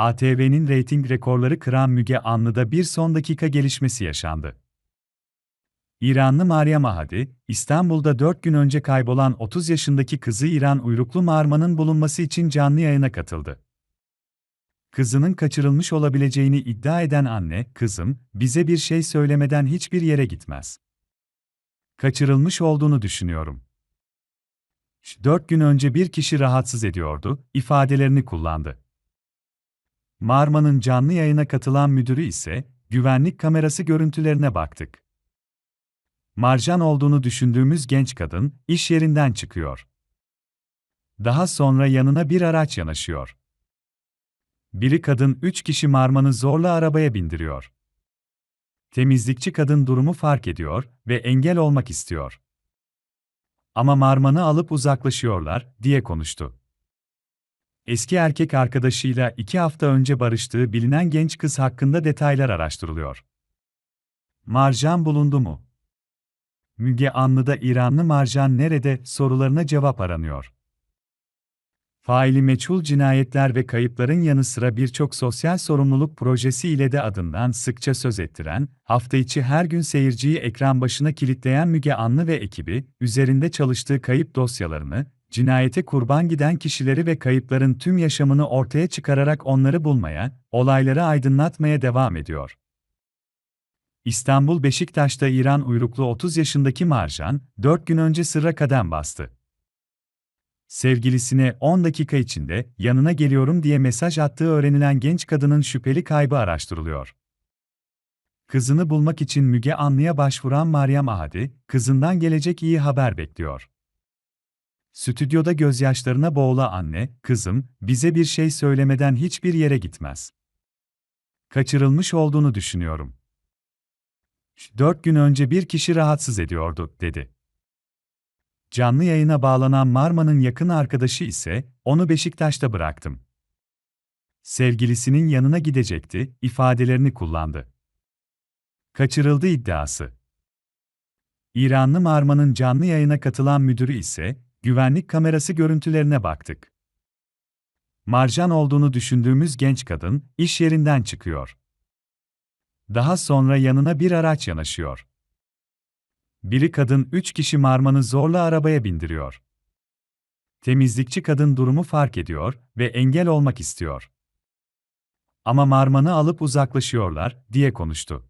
ATV'nin reyting rekorları kıran Müge Anlı'da bir son dakika gelişmesi yaşandı. İranlı Meryem Ahadi, İstanbul'da 4 gün önce kaybolan 30 yaşındaki kızı İran uyruklu Marma'nın bulunması için canlı yayına katıldı. Kızının kaçırılmış olabileceğini iddia eden anne, "Kızım, bize bir şey söylemeden hiçbir yere gitmez. Kaçırılmış olduğunu düşünüyorum. Dört gün önce bir kişi rahatsız ediyordu, ifadelerini kullandı. Marma'nın canlı yayına katılan müdürü ise, güvenlik kamerası görüntülerine baktık. Marjan olduğunu düşündüğümüz genç kadın, iş yerinden çıkıyor. Daha sonra yanına bir araç yanaşıyor. Biri kadın üç kişi Marman'ı zorla arabaya bindiriyor. Temizlikçi kadın durumu fark ediyor ve engel olmak istiyor. Ama Marman'ı alıp uzaklaşıyorlar, diye konuştu. Eski erkek arkadaşıyla iki hafta önce barıştığı bilinen genç kız hakkında detaylar araştırılıyor. Marjan bulundu mu? Müge Anlı'da İranlı Marjan nerede sorularına cevap aranıyor. Faili meçhul cinayetler ve kayıpların yanı sıra birçok sosyal sorumluluk projesi ile de adından sıkça söz ettiren, hafta içi her gün seyirciyi ekran başına kilitleyen Müge Anlı ve ekibi, üzerinde çalıştığı kayıp dosyalarını, cinayete kurban giden kişileri ve kayıpların tüm yaşamını ortaya çıkararak onları bulmaya, olayları aydınlatmaya devam ediyor. İstanbul Beşiktaş'ta İran uyruklu 30 yaşındaki Marjan, 4 gün önce sırra kadem bastı. Sevgilisine 10 dakika içinde yanına geliyorum diye mesaj attığı öğrenilen genç kadının şüpheli kaybı araştırılıyor. Kızını bulmak için Müge Anlı'ya başvuran Meryem Ahadi, kızından gelecek iyi haber bekliyor. Stüdyoda gözyaşlarına boğula anne, kızım, bize bir şey söylemeden hiçbir yere gitmez. Kaçırılmış olduğunu düşünüyorum. Dört gün önce bir kişi rahatsız ediyordu, dedi. Canlı yayına bağlanan Marma'nın yakın arkadaşı ise, onu Beşiktaş'ta bıraktım. Sevgilisinin yanına gidecekti, ifadelerini kullandı. Kaçırıldı iddiası. İranlı Marma'nın canlı yayına katılan müdürü ise, güvenlik kamerası görüntülerine baktık. Marjan olduğunu düşündüğümüz genç kadın, iş yerinden çıkıyor. Daha sonra yanına bir araç yanaşıyor. Biri kadın üç kişi Marman'ı zorla arabaya bindiriyor. Temizlikçi kadın durumu fark ediyor ve engel olmak istiyor. Ama Marman'ı alıp uzaklaşıyorlar, diye konuştu.